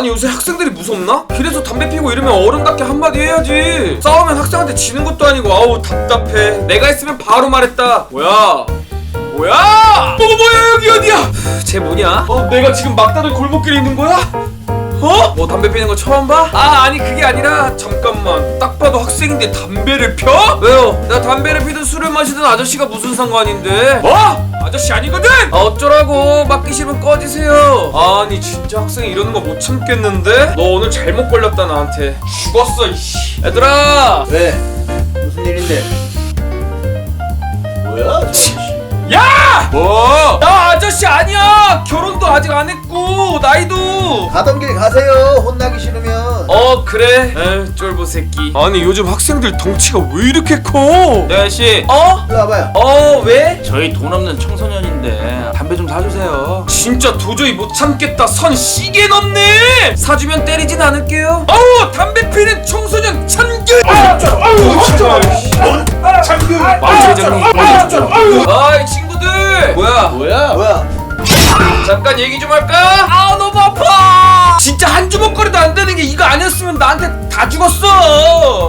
아니 요새 학생들이 무섭나? 길에서 담배 피고 이러면 어른답게 한마디 해야지 싸우면 학생한테 지는 것도 아니고 아우 답답해 내가 했으면 바로 말했다 뭐야 뭐야 뭐 뭐야 여기 어디야 쟤 뭐냐? 어 내가 지금 막다른 골목길에 있는 거야? 어? 뭐 담배 피는 거 처음 봐? 아 아니 그게 아니라 잠깐만 딱 봐도 학생인데 담배를 펴? 왜요? 내가 담배를 피든 술을 마시든 아저씨가 무슨 상관인데 뭐? 아저씨 아니거든? 아 어쩌라고 맞기 싫으면 꺼지세요 아니 진짜 학생이 이러는 거 못 참겠는데? 너 오늘 잘못 걸렸다 나한테 죽었어 이씨 얘들아 왜? 무슨 일인데? 뭐야? 야! 뭐? 나 아저씨 아니야 결혼도 아직 안 했고 나이도 가던 길 가세요. 혼나기 싫으면. 어 그래? 에 쫄보 새끼. 아니 요즘 학생들 덩치가 왜 이렇게 커? 네 아저씨. 어? 일로 와봐요. 어 왜? 저희 돈 없는 청소년인데 담배 좀 사주세요. 진짜 도저히 못 참겠다. 선 시계 넘네. 사주면 때리진 않을게요. 어우 담배 피는 청소년 참견 아 진짜. 아유 진짜. 마회장님. 아이 친구들. 뭐야 뭐야? 뭐야? 잠깐 얘기 좀 할까? 아 너무 아파 없으면 나한테 다 죽었어.